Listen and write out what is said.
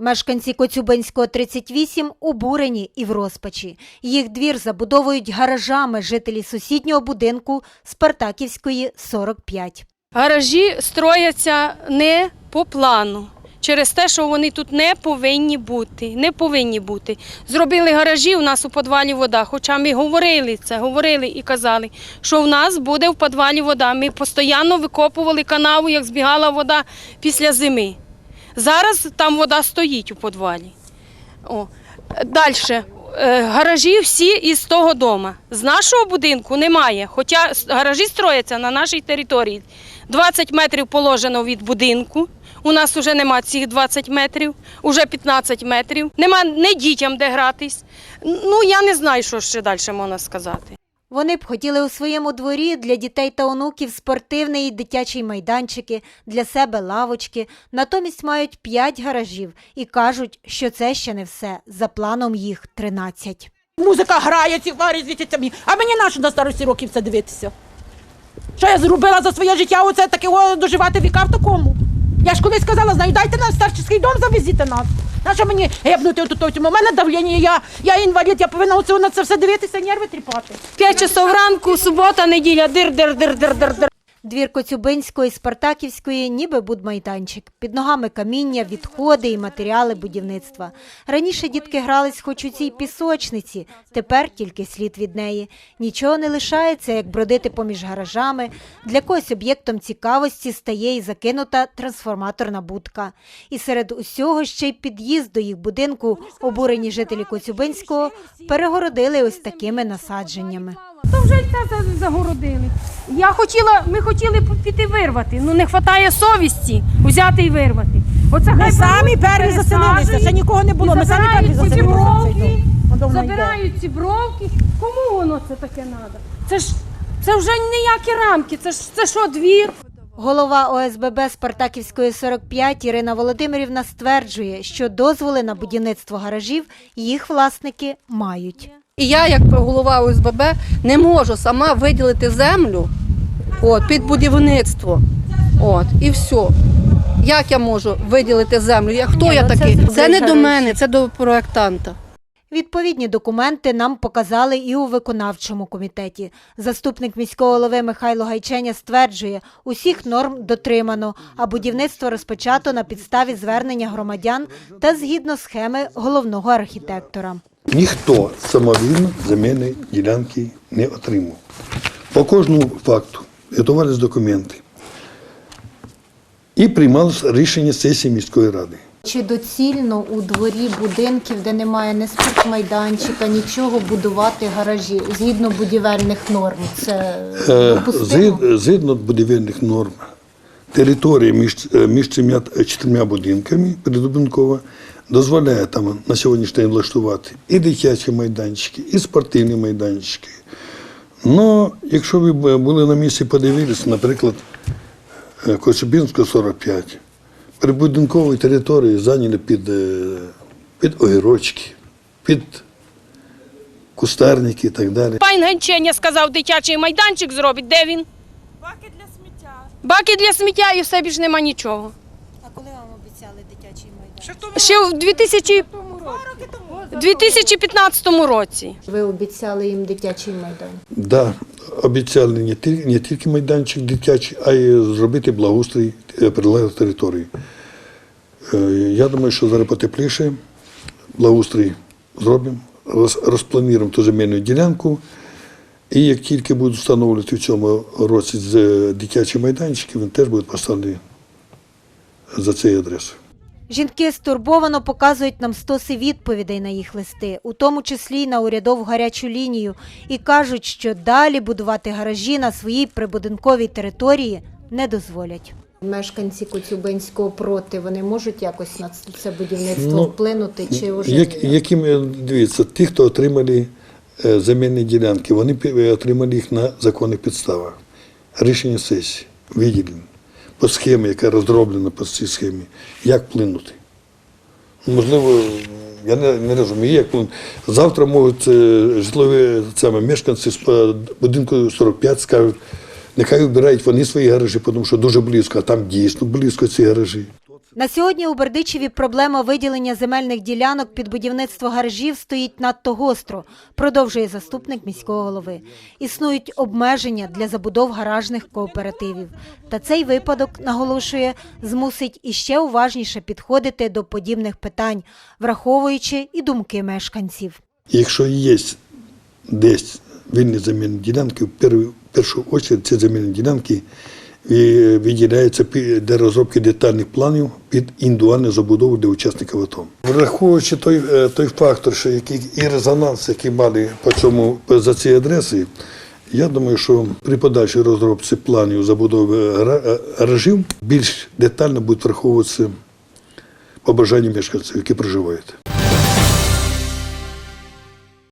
Мешканці Коцюбинського 38 обурені і в розпачі. Їх двір забудовують гаражами жителі сусіднього будинку Спартаківської 45. Гаражі строяться не по плану. Через те, що вони тут не повинні бути. Не повинні бути. Зробили гаражі, у нас у підвалі вода. Хоча ми говорили це, говорили і казали, що в нас буде в підвалі вода. Ми постійно викопували канаву, як збігала вода після зими. Зараз там вода стоїть у підвалі. О. Далі. Гаражі всі із того дому. З нашого будинку немає. Хоча гаражі строяться на нашій території. 20 метрів положено від будинку. У нас вже нема цих 20 метрів, уже 15 метрів. Нема не дітям де гратись. Ну я не знаю, що ще далі можна сказати. Вони б хотіли у своєму дворі для дітей та онуків спортивний і дитячий майданчики, для себе лавочки. Натомість мають 5 гаражів і кажуть, що це ще не все. За планом їх 13. Музика грає, ці варі звітяться мені. А мені нащо на старості років це дивитися? Що я зробила за своє життя, оце таке доживати віка в такому? Я ж колись сказала, знаю, дайте нам старчеський дом, завезіть нас. На що мені гепнути отут? У мене давлення, я, я інвалід, я повинна оце, на це все дивитися, нерви тріпати. П'ять часов ранку, субота, неділя, дир-дир-дир-дир-дир. Двір Коцюбинської Спартаківської ніби будмайданчик. Під ногами каміння, відходи і матеріали будівництва. Раніше дітки грались хоч у цій пісочниці, тепер тільки слід від неї. Нічого не лишається, як бродити поміж гаражами. Для когось об'єктом цікавості стає і закинута трансформаторна будка. І серед усього ще й під'їзд до їх будинку обурені жителі Коцюбинського перегородили ось такими насадженнями. То вже й це загородили. Я хотіла, ми хотіли піти вирвати. Ну не вистачає совісті взяти і вирвати. Оце Ми хай самі беруть, перві заселилися, пересаджують ще нікого не було. і Ми самі перві забирають ці заселилися бровки. Забирають ці бровки. Кому воно це таке треба? Це ж це вже ніякі рамки. Це ж це що, двір? Голова ОСББ Спартаківської 45 Ірина Володимирівна стверджує, що дозволи на будівництво гаражів їх власники мають. І я, як голова ОСББ, не можу сама виділити землю от, під будівництво. От, і все. Як я можу виділити землю? Я, хто Ні, я ну це такий? Це не до мене, це до проєктанта. Відповідні документи нам показали і у виконавчому комітеті. Заступник міського голови Михайло Гайченя стверджує, усіх норм дотримано, а будівництво розпочато на підставі звернення громадян та згідно схеми головного архітектора. Ніхто самовільно земельної ділянки не отримав. По кожному факту готувалися документи. І приймалося рішення сесії міської ради. Чи доцільно у дворі будинків, де немає ні спортмайданчика, нічого будувати гаражі згідно будівельних норм? Це Е, допустимо? Згідно будівельних норм, територія між, е, між цими чотирма будинками придобункова дозволяє там на сьогоднішній день влаштувати і дитячі майданчики, і спортивні майданчики. Ну, якщо ви були на місці, подивилися, наприклад, е, Коцюбинського 45, прибудинкової території зайняли під, е, під огірочки, під кустарники і так далі. Пан Генченя сказав, дитячий майданчик зробить. Де він? Баки для сміття. Баки для сміття і все більш нема нічого. А коли вам обіцяли дитячий майданчик? Ще в 2000... 2015 році. Ви обіцяли їм дитячий майданчик. Да, обіцяли не тільки, не тільки майданчик дитячий, а й зробити благоустрій е, прилеглих територій. Е, Я думаю, що зараз потепліше, благоустрій зробимо, розплануємо ту земельну ділянку. І як тільки будуть встановлювати в цьому році з- е, дитячі майданчики, він теж буде поставлений за цією адресою. Жінки стурбовано показують нам стоси відповідей на їх листи, у тому числі й на урядову гарячу лінію, і кажуть, що далі будувати гаражі на своїй прибудинковій території не дозволять. Мешканці Коцюбинського проти вони можуть якось на це будівництво Ну, вплинути чи вже Як, яким, е, дивіться, ті, хто отримали е, земельні ділянки, вони отримали їх на законних підставах. Рішення сесії, виділені по схемі, яка розроблена по цій схемі. Як вплинути? Ну, Можливо, я не, не розумію, як вплинути. Завтра можуть е, житлові саме, мешканці з будинку 45 скажуть, нехай вибирають вони свої гаражі, тому що дуже близько, а там дійсно близько ці гаражі. На сьогодні у Бердичеві проблема виділення земельних ділянок під будівництво гаражів стоїть надто гостро, продовжує заступник міського голови. Існують обмеження для забудов гаражних кооперативів. Та цей випадок, наголошує, змусить іще уважніше підходити до подібних питань, враховуючи і думки мешканців. Якщо є десь вільні земельні ділянки, в першу чергу ці земельні ділянки виділяються пі- для розробки детальних планів під індивідуальну забудову для учасників АТО. Враховуючи той, е, той фактор, що який і резонанс, який мали по цьому за ці адреси, я думаю, що при подальшій розробці планів забудови е, гаражів більш детально будуть враховуватися побажання мешканців, які проживають.